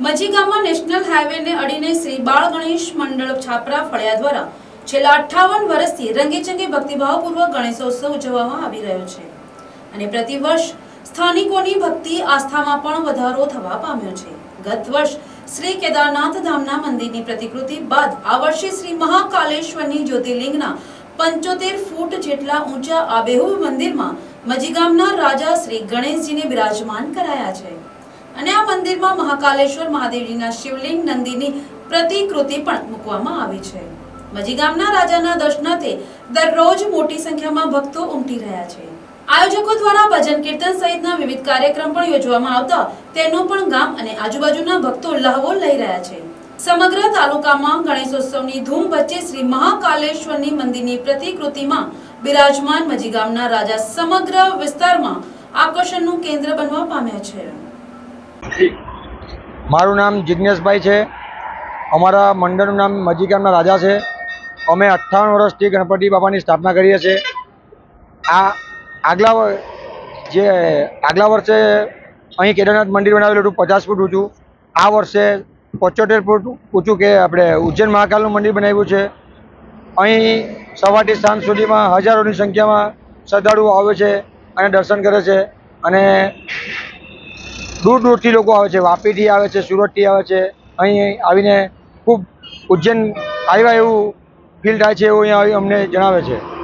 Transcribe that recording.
મજી ગામમાં નેશનલ હાઈવેને અડીને શ્રી બાળ ગણેશ મંડળ છાપરા ફળિયા દ્વારા છેલ્લા અઠ્ઠાવન વર્ષથી રંગેચંગે ભક્તિભાવપૂર્વક ગણેશોત્સવ ઉજવવામાં આવી રહ્યો છે. અને પ્રતિવર્ષ સ્થાનિકોની ભક્તિ આસ્થામાં પણ વધારો થવા પામ્યો છે. ગત વર્ષ શ્રી કેદારનાથ ધામના મંદિરની પ્રતિકૃતિ બાદ આ વર્ષે શ્રી મહાકાલેશ્વરની જ્યોતિર્લિંગના પંચોતેર ફૂટ જેટલા ઊંચા આબેહૂબ મંદિરમાં મજીગામના રાજા શ્રી ગણેશજીને બિરાજમાન કરાયા છે. અને આ મંદિરમાં મહાકાલેશ્વર મહાદેવજીના શિવલિંગ, નંદીની પ્રતિકૃતિ પણ મૂકવામાં આવી છે. મજી ગામના રાજાના દર્શનાર્થે દરરોજ મોટી સંખ્યામાં ભક્તો ઉમટી રહ્યા છે. આયોજકો દ્વારા ભજન કીર્તન સહિતના વિવિધ કાર્યક્રમ પણ યોજવામાં આવતા તેનો પણ ગામ અને આજુબાજુના ભક્તો લહાવો લઈ રહ્યા છે. સમગ્ર તાલુકામાં ગણેશોત્સવની ધૂમ વચ્ચે શ્રી મહાકાલેશ્વરની મંદિરની પ્રતિકૃતિમાં બિરાજમાન મજી ગામના રાજા સમગ્ર વિસ્તારમાં આકર્ષણનું કેન્દ્ર બનવા પામ્યા છે. મારું નામ જિજ્ઞેશભાઈ છે. અમારા મંડળનું નામ મજીગામના રાજા છે. અમે અઠ્ઠાવન વર્ષથી ગણપતિ બાપાની સ્થાપના કરીએ છીએ. આ આગલા જે આગલા વર્ષે અહીં કેદારનાથ મંદિર બનાવેલું હતું, પચાસ ફૂટ ઊંચું. આ વર્ષે પંચોતેર ફૂટ ઊંચું કે આપણે ઉજ્જૈન મહાકાલનું મંદિર બનાવ્યું છે. અહીં સવારથી સાંજ સુધીમાં હજારોની સંખ્યામાં શ્રદ્ધાળુઓ આવે છે અને દર્શન કરે છે. અને દૂર દૂરથી લોકો આવે છે. વાપીથી આવે છે, સુરતથી આવે છે. અહીં આવીને ખૂબ ઉજ્જૈન આવ્યા એવું ફીલ થાય છે એવું અહીંયા અમને જણાવે છે.